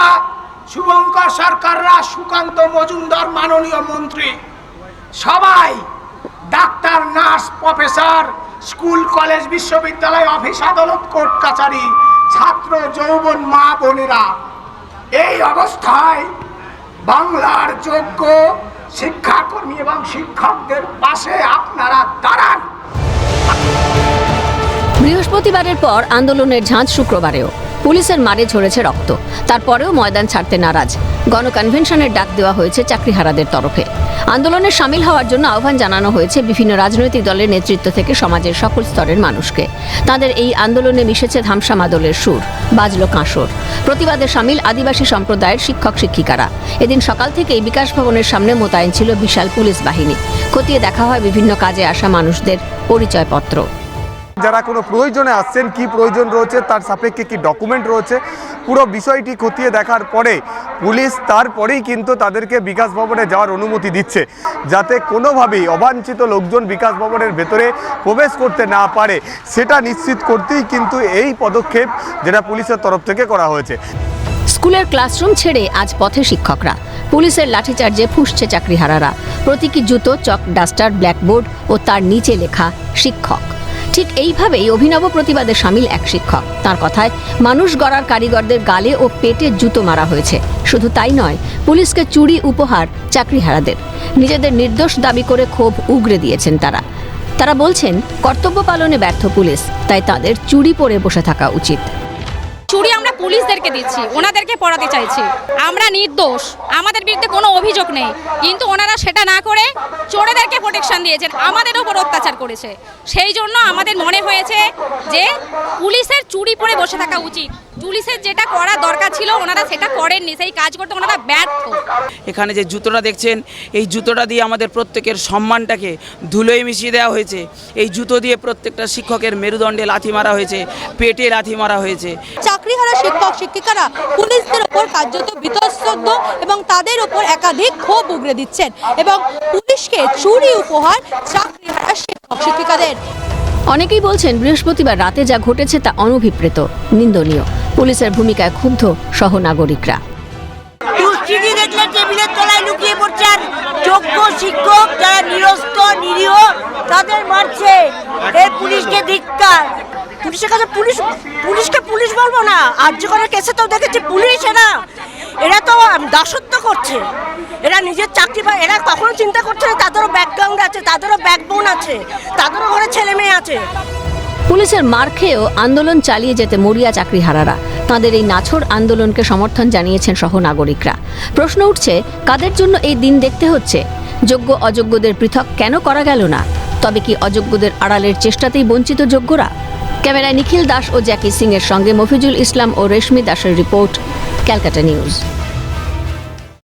মমতা শুভঙ্কর সরকাররা, সুকান্ত মজুমদার, মাননীয় মন্ত্রী। সবাই, doctor, nurse, professor, school, college, বিশ্ববিদ্যালয়, অফিস, আদালত, কোর্ট কাছারি ছাত্র, যৌবন, মা বোনেরা। এই অবস্থায় বাংলার যোগ্য শিক্ষাকর্মী এবং শিক্ষকদের পাশে আপনারা দাঁড়ান। বৃহস্পতিবারের পর আন্দোলনের ঝাঁজ শুক্রবারেও। পুলিশের মারে ঝরেছে রক্ত। তারপরেও ময়দান ছাড়তে নারাজ। গণকনভেনশনের ডাক দেওয়া হয়েছে চাকরিহারাদের তরফে। আন্দোলনে সামিল হওয়ার জন্য আহ্বান জানানো হয়েছে বিভিন্ন রাজনৈতিক দলের নেতৃত্ব থেকে সমাজের সকল স্তরের মানুষকে। তাদের এই আন্দোলনে মিশেছে ধামসা মাদলের সুর, বাজল কাঁসর। প্রতিবাদে সামিল আদিবাসী সম্প্রদায়ের শিক্ষক শিক্ষিকারা। এদিন সকাল থেকেই বিকাশ ভবনের সামনে মোতায়েন ছিল বিশাল পুলিশ বাহিনী। খতিয়ে দেখা হয় বিভিন্ন কাজে আসা মানুষদের পরিচয়পত্র। যারা কোনো প্রয়োজনে আসছেন, কি প্রয়োজন রয়েছে, তার সাপেক্ষে কি ডকুমেন্ট রয়েছে, পুরো বিষয়টি খতিয়ে দেখার পরে পুলিশ তারপরেই কিন্তু তাদেরকে বিকাশ ভবনে যাওয়ার অনুমতি দিচ্ছে, যাতে কোনোভাবেই অবাঞ্ছিত লোকজন বিকাশ ভবনের ভেতরে প্রবেশ করতে না পারে। সেটা নিশ্চিত করতেই কিন্তু এই পদক্ষেপ যেটা পুলিশের তরফ থেকে করা হয়েছে। স্কুলের ক্লাসরুম ছেড়ে আজ পথে শিক্ষকরা। পুলিশের লাঠিচার্জে ফুসছে চাকরিহারারা। প্রতীকী জুতো, চক ডাস্টার, ব্ল্যাকবোর্ড ও তার নিচে লেখা শিক্ষক। ঠিক এইভাবেই অভিনব প্রতিবাদে সামিল এক শিক্ষক। তার কথায়, মানুষ গড়ার কারিগরদের গালে ও পেটে জুতো মারা হয়েছে। শুধু তাই নয়, পুলিশকে চুরি, উপহার, চাকরিহারাদের। নিজেদের নির্দোষ দাবি করে ক্ষোভ উগরে দিয়েছেন তারা। তারা বলছেন, কর্তব্য পালনে ব্যর্থ পুলিশ, তাই তাদের চুরি পরে বসে থাকা উচিত। পুলিশদেরকে দিচ্ছি, ওনাদেরকে পড়াতে চাইছি। আমরা নির্দোষ, আমাদের বিরুদ্ধে কোনো অভিযোগ নেই। কিন্তু ওনারা সেটা না করে চোরেদেরকে প্রোটেকশন দিয়েছেন, আমাদের ওপর অত্যাচার করেছে। সেই জন্য আমাদের মনে হয়েছে যে পুলিশের চুরি পরে বসে থাকা উচিত। পুলিশের যেটা করা দরকার ছিল ওনারা সেটা করেননি। সেই কাজ করতে ওনারা ব্যর্থ। এখানে যে জুতোটা দেখছেন এই জুতোটা দিয়ে আমাদের প্রত্যেকের সম্মানটাকে ধুলোয় মিশিয়ে দেওয়া হয়েছে। এই জুতো দিয়ে প্রত্যেকটা শিক্ষকের মেরুদণ্ডে লাথি মারা হয়েছে পেটে লাথি মারা হয়েছে। চাকরিহারা শিক্ষক শিক্ষিকারা পুলিশদের ওপর কার্যত বিতস্তব্ধ এবং তাদের ওপর একাধিক ক্ষোভ উগরে দিচ্ছেন এবং পুলিশকে চুরি উপহার চাকরিহারা শিক্ষক শিক্ষিকাদের। অনেকেই বলছেন বৃহস্পতিবার রাতে যা ঘটেছে তা অনভিপ্রেত, নিন্দনীয়। পুলিশের ভূমিকায় ক্ষুব্ধ দেখলে টেবিলের তলায় লুকিয়ে আর শিক্ষক নিরস্ত, নিরীহ, তাদের পুলিশকে পুলিশের কাছে পুলিশ পুলিশকে পুলিশ বলব না। আর্যকরের কেসে তো দেখেছি পুলিশ এরা। এরা তো দাসত্ব করছে। এরা নিজের চাকরি পায় এরা কখনো চিন্তা করছে না তাদেরও ব্যাকগ্রাউন্ড আছে, তাদেরও ব্যাকবোন আছে, তাদেরও ঘরে ছেলে মেয়ে আছে। পুলিশের মার খেয়েও আন্দোলন চালিয়ে যেতে মরিয়া চাকরিহারারা। তাঁদের এই নাছর আন্দোলনকে সমর্থন জানিয়েছেন সহনাগরিকরা। প্রশ্ন উঠছে, কাদের জন্য এই দিন দেখতে হচ্ছে? যোগ্য অযোগ্যদের পৃথক কেন করা গেল না? তবে কি অযোগ্যদের আড়ালের চেষ্টাতেই বঞ্চিত যোগ্যরা? ক্যামেরায় নিখিল দাস ও জ্যাকি সিং এর সঙ্গে মফিজুল ইসলাম ও রেশমি দাসের রিপোর্ট ক্যালকাটা নিউজ।